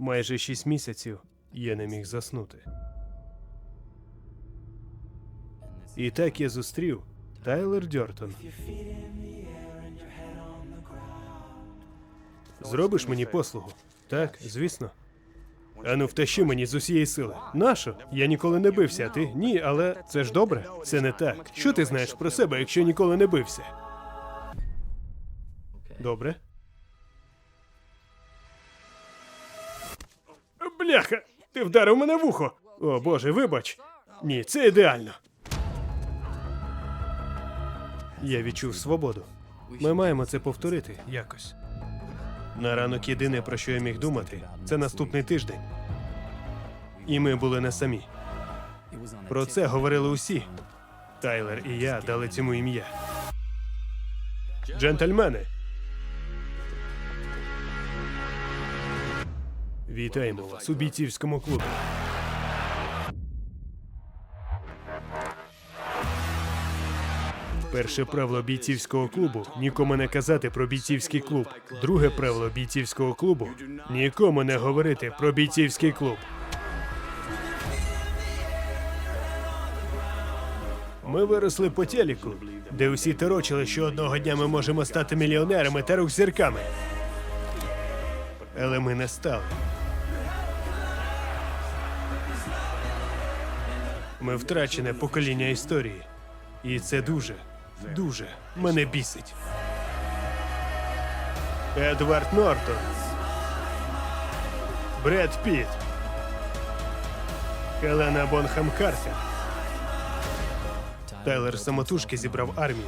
Майже шість місяців я не міг заснути. І так я зустрів Тайлер Дьортон. Зробиш мені послугу? Так, звісно. Ану, втащи мені з усієї сили. Нащо? Я ніколи не бився, а ти? Ні, але це ж добре. Це не так. Що ти знаєш про себе, якщо ніколи не бився? Добре. Бляха! Ти вдарив мене в ухо! О боже, вибач! Ні, це ідеально. Я відчув свободу. Ми маємо це повторити якось. На ранок єдине, про що я міг думати, це наступний тиждень. І ми були не самі. Про це говорили усі. Тайлер і я дали цьому ім'я. Джентльмени. Вітаємо вас у бійцівському клубі. Перше правило бійцівського клубу нікому не казати про бійцівський клуб. Друге правило бійцівського клубу нікому не говорити про бійцівський клуб. Ми виросли по телеку, де усі торочили, що одного дня ми можемо стати мільйонерами та рок-зірками. Але ми не стали. Ми втрачене покоління історії. І це дуже, дуже мене бісить. Едвард Нортон. Бред Піт. Хелена Бонхам Картер. Тайлер самотужки зібрав армію.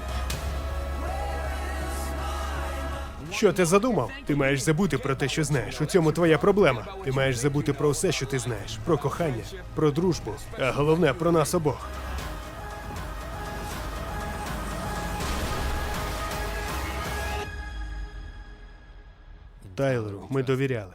Що ти задумав? Ти маєш забути про те, що знаєш. У цьому твоя проблема. Ти маєш забути про все, що ти знаєш: про кохання, про дружбу, а головне про нас обох. Тайлеру ми довіряли.